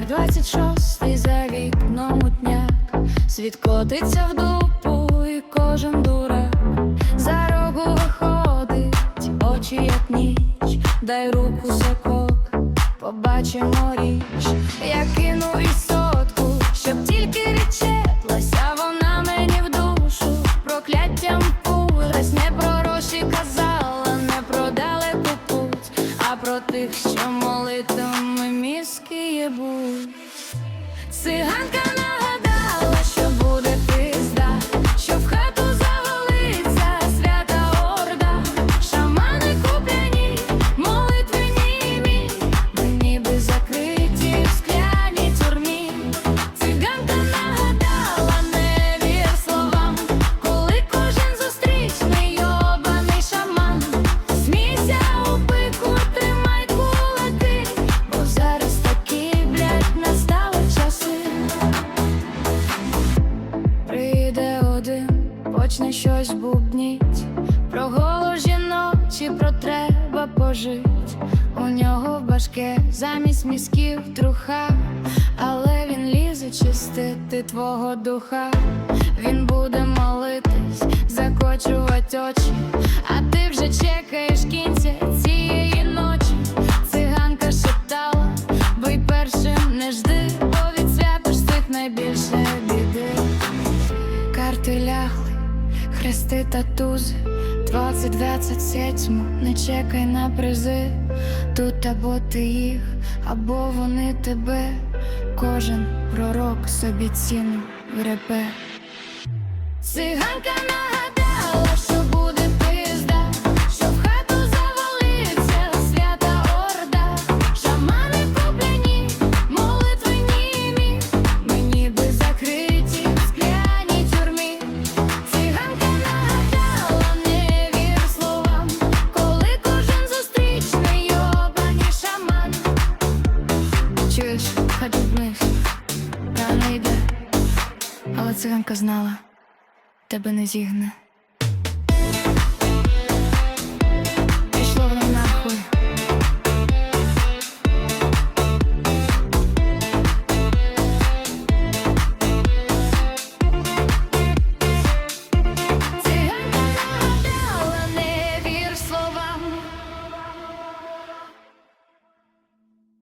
26 за вікном утняк Світ котиться в дупу і кожен дурак. За рогу виходить, очі як ніч, дай руку сокок, побачимо річ, я кину і сотку, почне щось бубніть. Про голу жіночі, про треба пожить. У нього в башке замість мізків труха. Але він лізе чистити твого духа. Він буде молитись, закочувати очі. А ти вже чекаєш кінця цієї ночі. Циганка шептала, бий першим не жди, бо відсвятиш цих найбільше біди. Карти лягли, хрести та тузи, 20-27, не чекай на призи. Тут або ти їх, або вони тебе. Кожен пророк собі ціну гребе. Циганка нагадала, що циганка знала, тебе не зігне.